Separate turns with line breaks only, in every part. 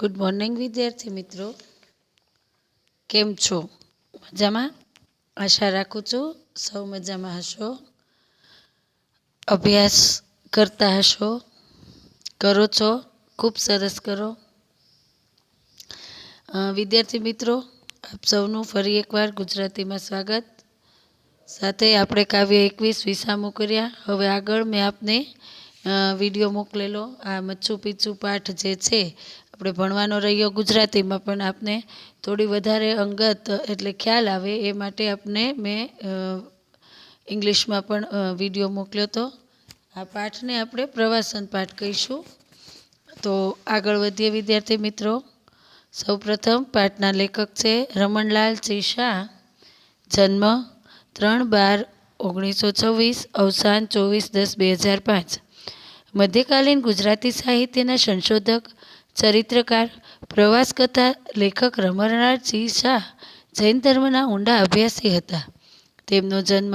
Good morning વિદ્યાર્થી મિત્રો. કેમ છો? મજામાં? આશા રાખું છું સૌ મજામાં હશો. અભ્યાસ કરતા હશો? કરો છો? ખૂબ સરસ કરો. વિદ્યાર્થી મિત્રો, આપ સૌનું ફરી એકવાર ગુજરાતીમાં સ્વાગત. સાથે આપણે કાવ્ય એકવીસ વિસામો કર્યા. હવે આગળ મેં આપને વીડિયો મોકલેલો. આ મચ્છુ પીછું પાઠ જે છે આપણે ભણવાનો રહ્યો ગુજરાતીમાં પણ આપને થોડી વધારે અંગત એટલે ખ્યાલ આવે એ માટે આપને મેં ઇંગ્લિશમાં પણ વીડિયો મોકલ્યો હતો આ પાઠને આપણે પ્રવાસન પાઠ કહીશું. તો આગળ વધીએ વિદ્યાર્થી મિત્રો. સૌપ્રથમ પાઠના લેખક છે રમણલાલ સિંહ શાહ. જન્મ ત્રણ બાર ઓગણીસો છવ્વીસ, અવસાન ચોવીસ દસ બે હજાર પાંચ. મધ્યકાલીન ગુજરાતી સાહિત્યના સંશોધક ચરિત્રકાર, પ્રવાસ કથા લેખક રમરનાથ સિંહ શાહ જૈન ધર્મના ઊંડા અભ્યાસી હતા. તેમનો જન્મ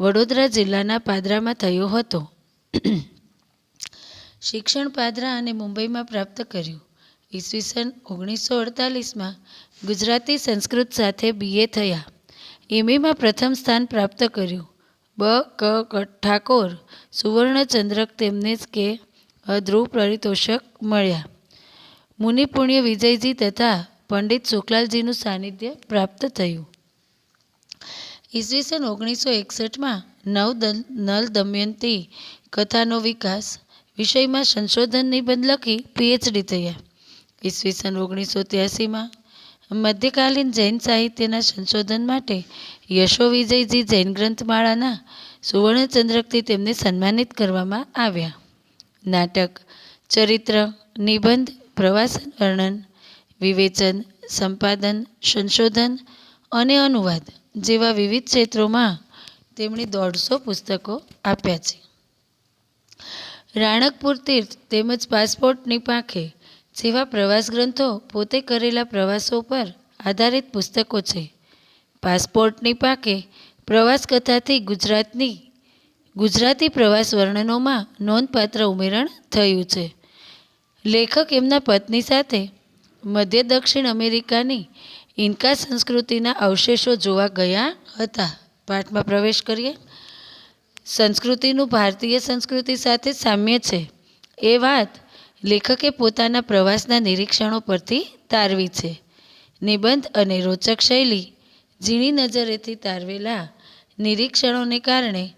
વડોદરા જિલ્લાના પાદરામાં થયો હતો. શિક્ષણ પાદરા અને મુંબઈમાં પ્રાપ્ત કર્યું. ઈસવીસન ઓગણીસો અડતાલીસમાં ગુજરાતી સંસ્કૃત સાથે બીએ થયા. એમએમાં પ્રથમ સ્થાન પ્રાપ્ત કર્યું. બ ક ઠાકોર, સુવર્ણચંદ્રક તેમને કે ધ્રુવ પારિતોષક મળ્યા. મુનિ પુણ્ય વિજયજી તથા પંડિત શુક્લાલજીનું સાનિધ્ય પ્રાપ્ત થયું. ઈસવીસન ઓગણીસો એકસઠમાં નવ નલ દમયંતી કથાનો વિકાસ વિષયમાં સંશોધન નિબંધ લખી પીએચડી થયા. ઈસવીસન ઓગણીસો ત્યાસીમાં મધ્યકાલીન જૈન સાહિત્યના સંશોધન માટે યશો વિજયજી જૈન ગ્રંથમાળાના સુવર્ણચંદ્રકથી તેમને સન્માનિત કરવામાં આવ્યા. નાટક, ચરિત્ર, નિબંધ પ્રવાસન વર્ણન, વિવેચન, સંપાદન, સંશોધન અને અનુવાદ જેવા વિવિધ ક્ષેત્રોમાં તેમણે દોઢસો પુસ્તકો આપ્યા છે. રાણકપુર તીર્થ તેમજ પાસપોર્ટની પાંખે જેવા પ્રવાસ ગ્રંથો પોતે કરેલા પ્રવાસો પર આધારિત પુસ્તકો છે. પાસપોર્ટની પાંખે પ્રવાસ કથાથી ગુજરાતની ગુજરાતી પ્રવાસ વર્ણનોમાં નોંધપાત્ર ઉમેરણ થયું છે. લેખક એમના પત્ની સાથે મધ્ય દક્ષિણ અમેરિકાની ઇન્કા સંસ્કૃતિના અવશેષો જોવા ગયા હતા. પાઠમાં પ્રવેશ કરીએ. સંસ્કૃતિનું ભારતીય સંસ્કૃતિ સાથે સામ્ય છે. એ વાત લેખકે પોતાના પ્રવાસના નિરીક્ષણો પરથી તારવી છે. નિબંધ અને રોચક શૈલી ઝીણી નજરેથી તારવેલા નિરીક્ષણોને કારણે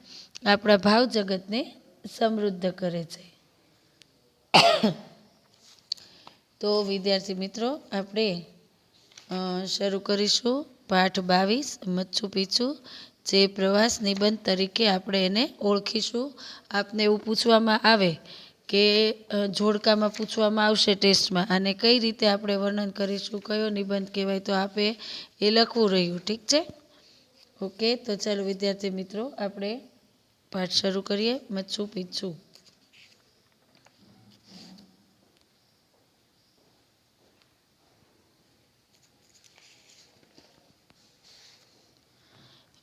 આપણા ભાવ જગતને સમૃદ્ધ કરે છે. તો વિદ્યાર્થી મિત્રો, આપણે શરૂ કરીશું. પાઠ બાવીસ, મચ્છુ પીછું, જે પ્રવાસ નિબંધ તરીકે આપણે એને ઓળખીશું. આપને એવું પૂછવામાં આવે કે જોડકામાં પૂછવામાં આવશે ટેસ્ટમાં. અને કઈ રીતે આપણે વર્ણન કરીશું, કયો નિબંધ કહેવાય, તો આપે એ લખવું રહ્યું. ઠીક છે? ઓકે, તો ચાલો વિદ્યાર્થી મિત્રો, આપણે પાઠ શરૂ કરીએ. મચ્છુ પીછું.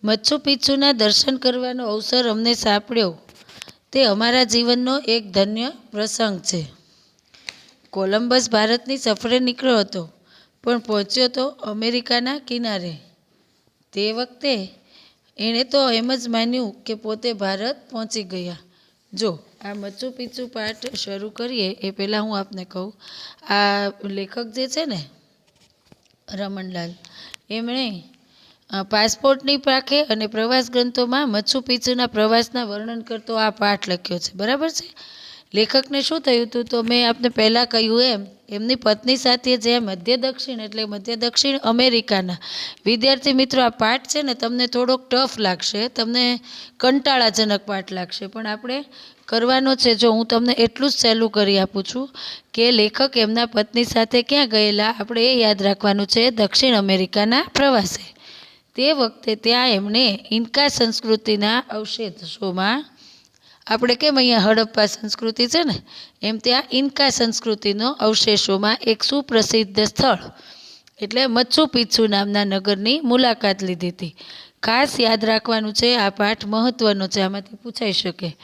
મચ્છુ પિચ્છુના દર્શન કરવાનો અવસર અમને સાંપડ્યો. તે અમારા જીવનનો એક ધન્ય પ્રસંગ છે. કોલંબસ ભારતની સફરે નીકળ્યો હતો, પણ પહોંચ્યો તો અમેરિકાના કિનારે. તે વખતે એણે તો એમ જ માન્યું કે પોતે ભારત પહોંચી ગયા. જો, આ મચ્છુ પિચ્છુ પાઠ શરૂ કરીએ એ પહેલાં હું આપને કહું. આ લેખક જે છે ને, રમણલાલ, એમણે પાસપોર્ટની પાખે અને પ્રવાસ ગ્રંથોમાં મચ્છુ પીચુના પ્રવાસના વર્ણન કરતો આ પાઠ લખ્યો છે. બરાબર છે? લેખકને શું થયું હતું તો મેં આપને પહેલાં કહ્યું એમ, એમની પત્ની સાથે જે મધ્ય દક્ષિણ એટલે મધ્ય દક્ષિણ અમેરિકાના વિદ્યાર્થી મિત્રો, આ પાઠ છે ને તમને થોડોક ટફ લાગશે, તમને કંટાળાજનક પાઠ લાગશે. પણ આપણે કરવાનો છે, જો હું તમને એટલું જ સહેલું કરી આપું છું કે લેખક એમના પત્ની સાથે ક્યાં ગયેલા, આપણે એ યાદ રાખવાનું છે દક્ષિણ અમેરિકાના પ્રવાસે. તે વખતે ત્યાં એમણે ઇન્કા સંસ્કૃતિના અવશેષોમાં આપણે કેમ અહીંયા હડપ્પા સંસ્કૃતિ છે ને, એમ ત્યાં ઇન્કા સંસ્કૃતિનો અવશેષોમાં એક સુપ્રસિદ્ધ સ્થળ, એટલે મચ્છુ પિચ્છુ નામના નગરની મુલાકાત લીધી હતી. ખાસ યાદ રાખવાનું છે, આ પાઠ મહત્ત્વનો છે, આમાંથી પૂછાઈ શકે.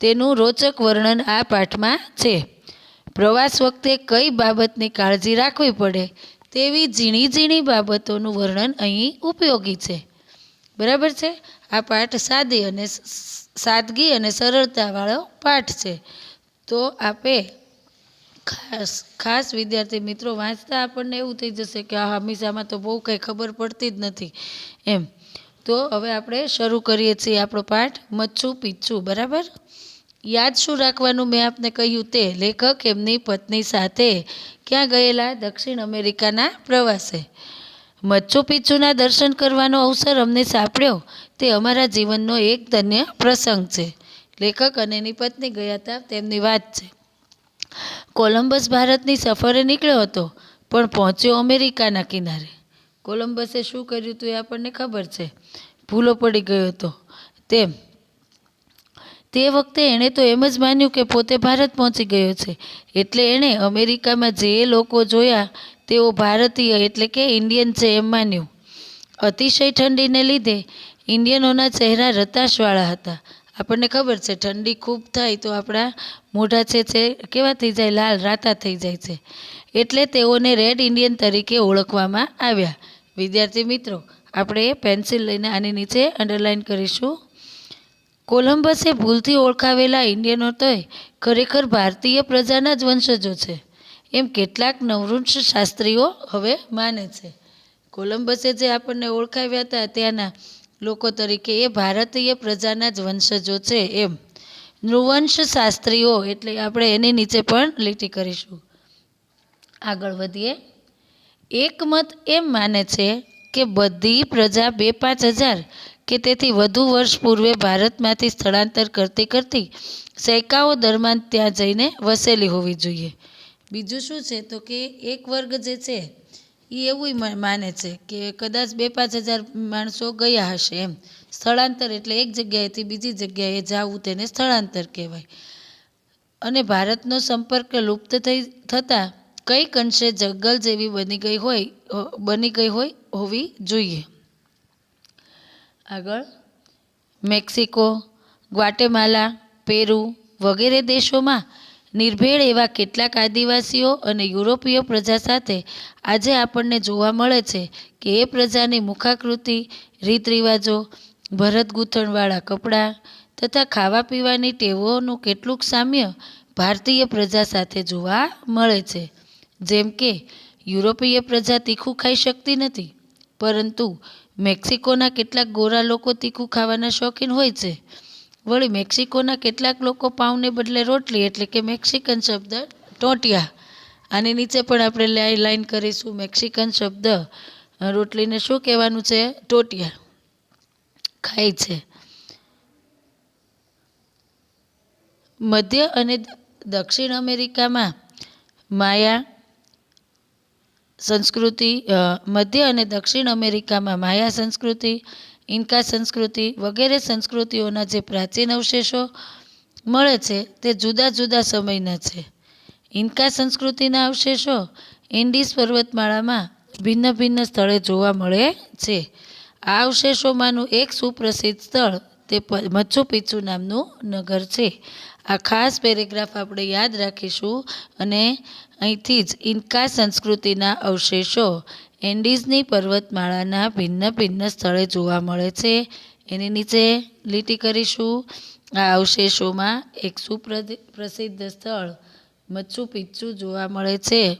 તેનું રોચક વર્ણન આ પાઠમાં છે. પ્રવાસ વખતે કઈ બાબતની કાળજી રાખવી પડે? તેવી ઝીણી ઝીણી બાબતોનું વર્ણન અહીં ઉપયોગી છે. બરાબર છે? આ પાઠ સાદી અને સાદગી અને સરળતાવાળો પાઠ છે. તો આપે ખાસ ખાસ વિદ્યાર્થી મિત્રો વાંચતા આપણને એવું થઈ જશે કે આ હંમેશામાં તો બહુ કંઈ ખબર પડતી જ નથી. એમ. તો હવે આપણે શરૂ કરીએ છીએ આપણો પાઠ મચ્છું પીચ્છું. બરાબર? યાદ શું રાખવાનું મેં આપને કહ્યું તે? લેખક એમની પત્ની સાથે ક્યાં ગયેલા દક્ષિણ અમેરિકાના પ્રવાસે. મચ્છુ પિચ્છુના દર્શન કરવાનો અવસર અમને સાંપડ્યો. તે અમારા જીવનનો એક ધન્ય પ્રસંગ છે. લેખક અને એની પત્ની ગયા હતા, તેમની વાત છે. કોલંબસ ભારતની સફરે નીકળ્યો હતો, પણ પહોંચ્યો અમેરિકાના કિનારે. કોલંબસે શું કર્યું હતું એ આપણને ખબર છે? ભૂલો પડી ગયો હતો. તેમ તે વખતે એણે તો એમ જ માન્યું કે પોતે ભારત પહોંચી ગયો છે. એટલે એણે અમેરિકામાં જે લોકો જોયા, તેઓ ભારતીય એટલે કે ઇન્ડિયન છે એમ માન્યું. અતિશય ઠંડીને લીધે ઇન્ડિયનોના ચહેરા રતાશવાળા હતા. આપણને ખબર છે, ઠંડી ખૂબ થાય તો આપણા મોઢા છે છે કેવા થઈ જાય? લાલ, રાતા થઈ જાય છે. એટલે તેઓને રેડ ઇન્ડિયન તરીકે ઓળખવામાં આવ્યા. વિદ્યાર્થી મિત્રો, આપણે પેન્સિલ લઈને આની નીચે અંડરલાઇન કરીશું. કોલંબસે ભૂલથી ઓળખાવેલા ઇન્ડિયનો તોય ખરેખર ભારતીય પ્રજાના જ વંશજો છે. એમ કેટલાક નવૃંશ શાસ્ત્રીઓ હવે માને છે. કોલંબસે જે આપણને ઓળખાવ્યા હતા ત્યાંના લોકો તરીકે એ ભારતીય પ્રજાના જ વંશજો છે એમ. નૃવંશ શાસ્ત્રીઓ એટલે આપણે એની નીચે પણ લીટી કરીશું. આગળ વધીએ. એક મત એમ માને છે કે બધી પ્રજા બે પાંચ હજાર કે તેથી વધુ વર્ષ પૂર્વે ભારતમાંથી સ્થળાંતર કરતી કરતી સૈકાઓ દરમિયાન ત્યાં જઈને વસેલી હોવી જોઈએ. બીજું શું છે? તો કે એક વર્ગ જે છે એ એવું માને છે કે કદાચ બે પાંચ હજાર માણસો ગયા હશે એમ. સ્થળાંતર એટલે એક જગ્યાએથી બીજી જગ્યાએ જવું તેને સ્થળાંતર કહેવાય. અને ભારતનો સંપર્ક લુપ્ત થઈ થતાં કંઈક અંશે જંગલ જેવી બની ગઈ હોય બની ગઈ હોય હોવી જોઈએ. આગળ મેક્સિકો, ગ્વાટેમાલા, પેરુ વગેરે દેશોમાં નિર્ભેળ એવા કેટલાક આદિવાસીઓ અને યુરોપીય પ્રજા સાથે આજે આપણને જોવા મળે છે કે એ પ્રજાની મુખાકૃતિ રીત રિવાજો ભરત ગૂંથણવાળા કપડાં તથા ખાવા પીવાની ટેવોનું કેટલુંક સામ્ય ભારતીય પ્રજા સાથે જોવા મળે છે. જેમ કે યુરોપીય પ્રજા તીખું ખાઈ શકતી નથી, પરંતુ મેક્સિકોના કેટલાક ગોરા લોકો તીખું ખાવાના શોખીન હોય છે. વળી મેક્સિકોના કેટલાક લોકો પાઉંને બદલે રોટલી એટલે કે મેક્સિકન શબ્દ ટોટિયા. આની નીચે પણ આપણે લાઈ- લાઈન કરીશું. મેક્સિકન શબ્દ રોટલીને શું કહેવાનું છે? ટોટિયા. ખાય છે. મધ્ય અને દક્ષિણ અમેરિકામાં માયા સંસ્કૃતિ મધ્ય અને દક્ષિણ અમેરિકામાં માયા સંસ્કૃતિ, ઇન્કા સંસ્કૃતિ વગેરે સંસ્કૃતિઓના જે પ્રાચીન અવશેષો મળે છે તે જુદા જુદા સમયના છે. ઇન્કા સંસ્કૃતિના અવશેષો ઇન્ડિસ પર્વતમાળામાં ભિન્ન ભિન્ન સ્થળે જોવા મળે છે. આ અવશેષોમાંનું એક સુપ્રસિદ્ધ સ્થળ તે મચ્છુ પિચ્છુ નામનું નગર છે. આ ખાસ પેરેગ્રાફ આપણે યાદ રાખીશું અને અહીંથી જ ઇન્કા સંસ્કૃતિના અવશેષો એન્ડીઝની પર્વતમાળાના ભિન્ન ભિન્ન સ્થળે જોવા મળે છે. એની નીચે લીટી કરીશું. આ અવશેષોમાં એક સુપ્રસિદ્ધ પ્રસિદ્ધ સ્થળ મચ્છુ પિચ્છુ જોવા મળે છે.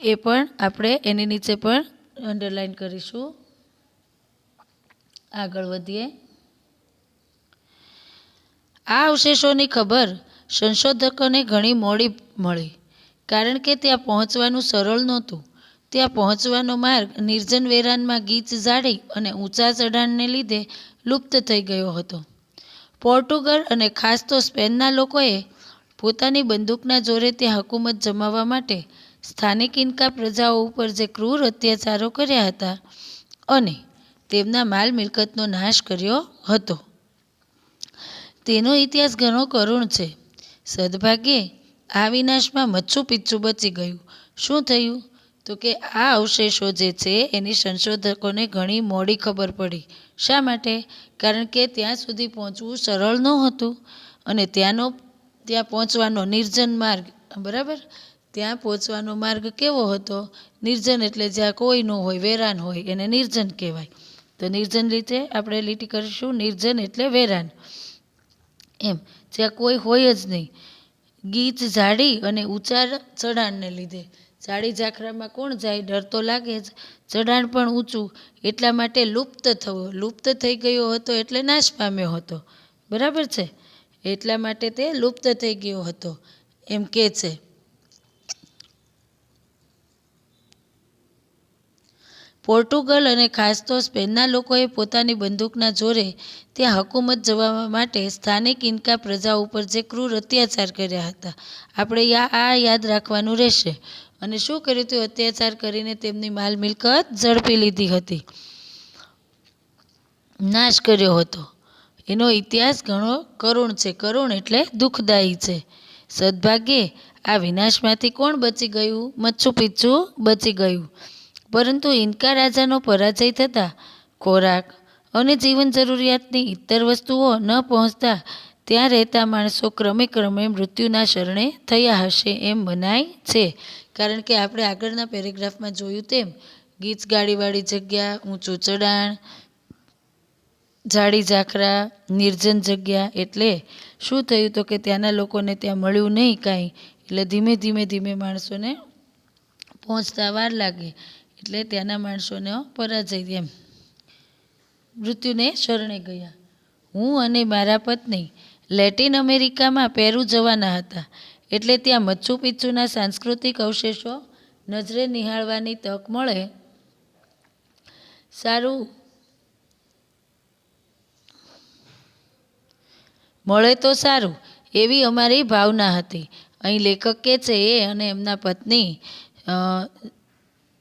એ પણ આપણે એની નીચે પણ અંડરલાઈન કરીશું. આગળ વધીએ. આ અવશેષોની ખબર સંશોધકોને ઘણી મોડી મળી, કારણ કે ત્યાં પહોંચવાનું સરળ નહોતું. ત્યાં પહોંચવાનો માર્ગ નિર્જન વેરાનમાં ગીચ ઝાડી અને ઊંચા ચઢાણને લીધે લુપ્ત થઈ ગયો હતો. પોર્ટુગલ અને ખાસ તો સ્પેનના લોકોએ પોતાની બંદૂકના જોરે ત્યાં હકુમત જમાવવા માટે સ્થાનિક ઇન્કા પ્રજાઓ ઉપર જે ક્રૂર અત્યાચારો કર્યા હતા અને તેમના માલ મિલકતનો નાશ કર્યો હતો. તેનો ઇતિહાસ ઘણો કરુણ છે. સદભાગ્યે આ વિનાશમાં મચ્છુ પિચ્છુ બચી ગયું. શું થયું? તો કે આ અવશેષો જે છે એની સંશોધકોને ઘણી મોડી ખબર પડી. શા માટે? કારણ કે ત્યાં સુધી પહોંચવું સરળ નહોતું અને ત્યાંનો, ત્યાં પહોંચવાનો નિર્જન માર્ગ, બરાબર? ત્યાં પહોંચવાનો માર્ગ કેવો હતો? નિર્જન એટલે જ્યાં કોઈ ન હોય, વેરાન હોય, એને નિર્જન કહેવાય. તો નિર્જન રીતે આપણે લીટી કરીશું, નિર્જન એટલે વેરાન. એમ. જ્યાં કોઈ હોય જ નહીં. ગીચ જાડી અને ઊંચા ચઢાણને લીધે. જાડી ઝાખરામાં કોણ જાય? ડર તો લાગે જ. ચઢાણ પણ ઊંચું. એટલા માટે લુપ્ત થવો. લુપ્ત થઈ ગયો હતો એટલે નાશ પામ્યો હતો. બરાબર છે? એટલા માટે તે લુપ્ત થઈ ગયો હતો. એમ કે છે. પોર્ટુગલ અને ખાસ તો સ્પેનના લોકોએ પોતાની બંદૂકના જોરે ત્યાં હકુમત જવા માટે સ્થાનિક ઇન્કા પ્રજા ઉપર જે ક્રૂર અત્યાચાર કર્યા હતા. આપણે આ યાદ રાખવાનું રહેશે. અને શું કર્યું હતું? અત્યાચાર કરીને તેમની માલ મિલકત ઝડપી લીધી હતી. નાશ કર્યો હતો. એનો ઇતિહાસ ઘણો કરુણ છે. કરુણ એટલે દુઃખદાયી છે. સદભાગ્યે, આ વિનાશમાંથી કોણ બચી ગયું? મચ્છુ પિચ્છુ બચી ગયું. પરંતુ ઇન્કા રાજાનો પરાજય થતાં ખોરાક અને જીવન જરૂરિયાતની ઇતર વસ્તુઓ ન પહોંચતા ત્યાં રહેતા માણસો ક્રમે ક્રમે મૃત્યુના શરણે થયા હશે એમ મનાય છે. કારણ કે આપણે આગળના પેરેગ્રાફમાં જોયું તેમ, ગીચ ગાડીવાળી જગ્યા, ઊંચું ચડાણ જાડી ઝાખરા, નિર્જન જગ્યા એટલે શું થયું તો કે ત્યાંના લોકોને ત્યાં મળ્યું નહીં કાંઈ. એટલે ધીમે ધીમે ધીમે માણસોને પહોંચતા વાર લાગે. એટલે ત્યાંના માણસોનો પરાજય એમ. મૃત્યુને શરણે ગયા. હું અને મારા પત્ની લેટિન અમેરિકામાં પેરુ જવાના હતા. એટલે ત્યાં મચ્છુ પિચ્છુના સાંસ્કૃતિક અવશેષો નજરે નિહાળવાની તક મળે. સારું મળે તો સારું, એવી અમારી ભાવના હતી. અહીં લેખક કે છે એ અને એમના પત્ની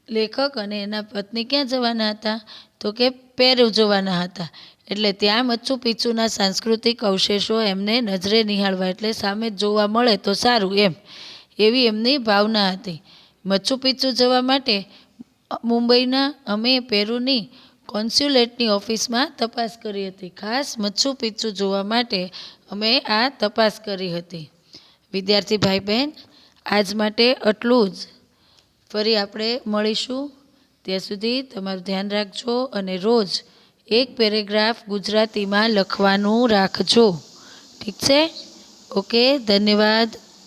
લેખક અને એના પત્ની ક્યાં જવાના હતા? તો કે પેરુ જવાના હતા. એટલે ત્યાં મચ્છુ પીછુના સાંસ્કૃતિક અવશેષો એમને નજરે નિહાળવા એટલે સામે જોવા મળે તો સારું એમ. એવી એમની ભાવના હતી. મચ્છુ પીછુ જવા માટે મુંબઈના અમે પેરુની કોન્સ્યુલેટની ઓફિસમાં તપાસ કરી હતી. ખાસ મચ્છુ પીછું જોવા માટે અમે આ તપાસ કરી હતી. વિદ્યાર્થી ભાઈ બહેન, આજ માટે આટલું જ. ફરી આપણે મળીશું. ત્યાં સુધી તમારું ધ્યાન રાખજો અને રોજ એક પેરેગ્રાફ ગુજરાતીમાં લખવાનું રાખજો. ઠીક છે? ઓકે, ધન્યવાદ.